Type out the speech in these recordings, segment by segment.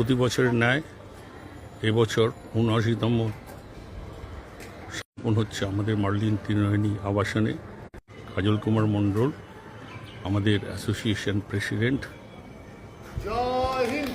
প্রতি বছরের ন্যায় এবছর উনআশিতম স্থাপন হচ্ছে আমাদের মার্লিন তৃণয়নী আবাসনে। কাজল কুমার মণ্ডল আমাদের অ্যাসোসিয়েশন প্রেসিডেন্ট। জয় হিন্দ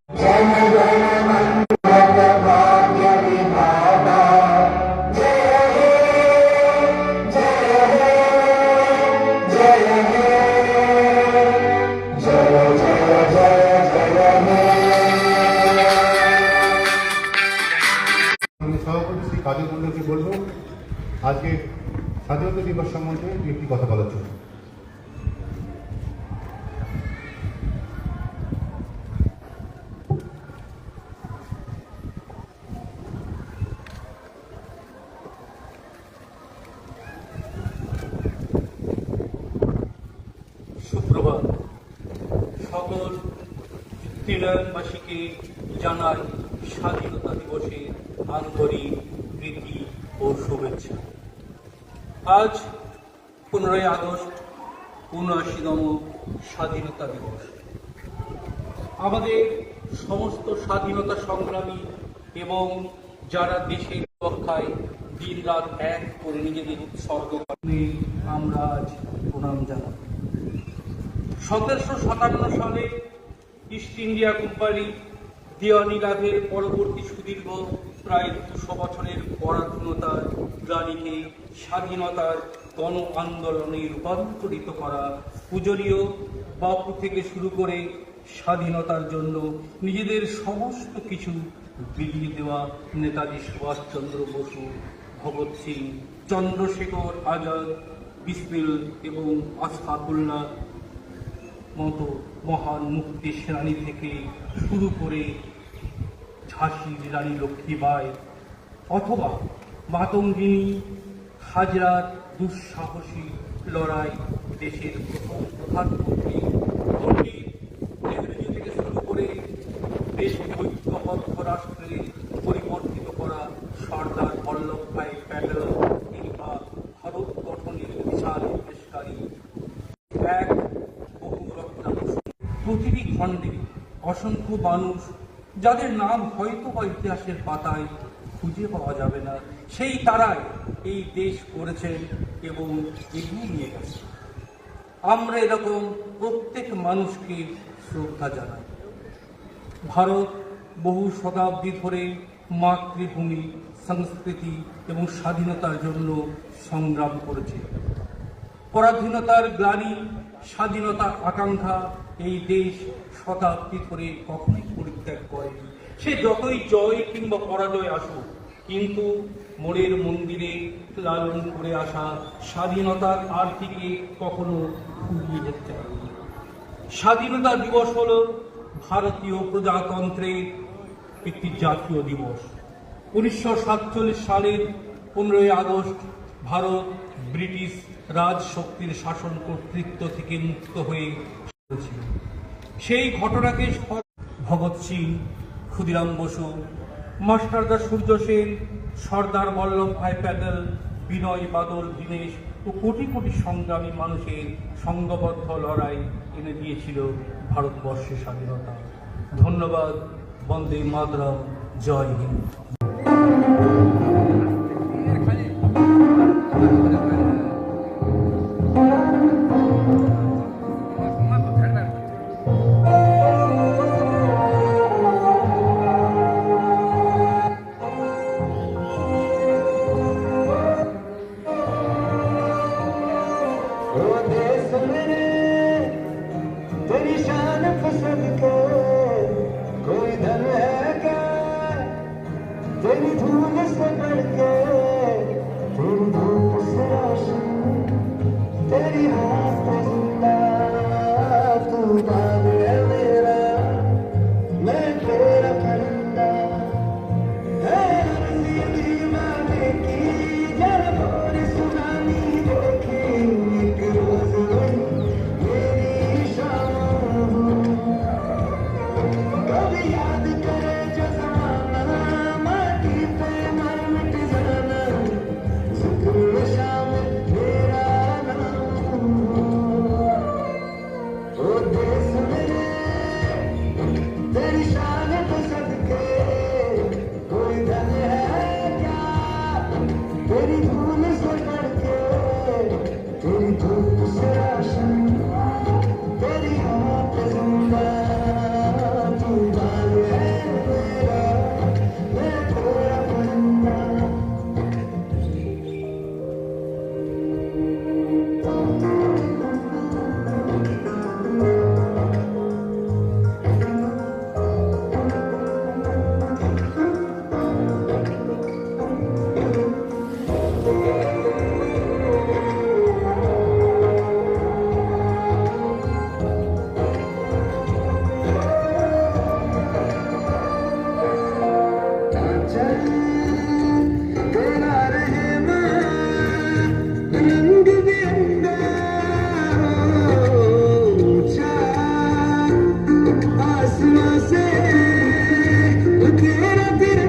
আজকে স্বাধীনতা দিবস সম্বন্ধে দু একটি কথা বলার জন্য। সুপ্রভাত। সকল জানাই স্বাধীনতা দিবসের আন্তরিক প্রীতি ও শুভেচ্ছা। আজ পনেরোই আগস্ট উনআশিতম স্বাধীনতা দিবস। আমাদের সমস্ত স্বাধীনতা সংগ্রামী এবং যারা দেশের রক্ষায় দিন রাত এক করে নিজেদের উৎসর্গ করে আমরা আজ প্রণাম জানাই। সতেরোশো সাতান্ন সালে ইস্ট ইন্ডিয়া কোম্পানি দেওয়ানি লাভের পরবর্তী সুদীর্ঘ প্রায় দুশো বছরের পরাধীনতার গ্লানিকে স্বাধীনতার গণ আন্দোলনে রূপান্তরিত করা পূজনীয় বাপু থেকে শুরু করে স্বাধীনতার জন্য নিজেদের সমস্ত কিছু বিলিয়ে দেওয়া নেতাজি সুভাষচন্দ্র বসু, ভগৎ সিং, চন্দ্রশেখর আজাদ, বিসমিল এবং আসফাকুল্লাহ মতো মহান মুক্তি সেনানী থেকে শুরু করে ঝাঁসির রানী লক্ষ্মীবাই অথবা মাতঙ্গিনী হাজরার দুঃসাহসী লড়াই দেশের প্রথম প্রধানমন্ত্রী থেকে শুরু করে রাষ্ট্রে পরিবর্তিত করা সর্দার ভারত গঠনের প্রতিটি খণ্ডে অসংখ্য মানুষ, যাদের নাম হয়তো বা ইতিহাসের পাতায় খুঁজে পাওয়া যাবে না সেই তারাই এই দেশ করেছেন এবং এগিয়ে নিয়ে গেছে। আমরা এরকম প্রত্যেক মানুষকে শ্রদ্ধা জানাই। ভারত বহু শতাব্দী ধরে মাতৃভূমি, সংস্কৃতি এবং স্বাধীনতার জন্য সংগ্রাম করেছে। পরাধীনতার গ্লানি, স্বাধীনতা আকাঙ্ক্ষা এই দেশ শতাব্দী ধরে কখনোই পরিত্যাগ করেনি। সে যতই জয় কিংবা পরাজয় আসুক কিন্তু মোড়ের মন্দিরে লালন করে আসা স্বাধীনতার আরতিকে কখনো ফুরিয়ে যেতে পারেনি স্বাধীনতা দিবস হল ভারতীয় প্রজাতন্ত্রের একটি জাতীয় দিবস। উনিশশো সাতচল্লিশ সালের পনেরোই আগস্ট ভারত ব্রিটিশ রাজ শক্তির শাসন কর্তৃত্ব থেকে মুক্ত হয়ে সেই ঘটনাকে ভগৎ সিং, ক্ষুদিরাম বসু মাস্টারদা সূর্য সেন সর্দার বল্লভ ভাই প্যাটেল, বিনয় বাদল দীনেশ ও কোটি কোটি সংগ্রামী মানুষের সংঘবদ্ধ লড়াই এনে দিয়েছিল ভারতবর্ষের স্বাধীনতা। ধন্যবাদ, বন্দে মাতরম, জয় হিন্দ। Eu quero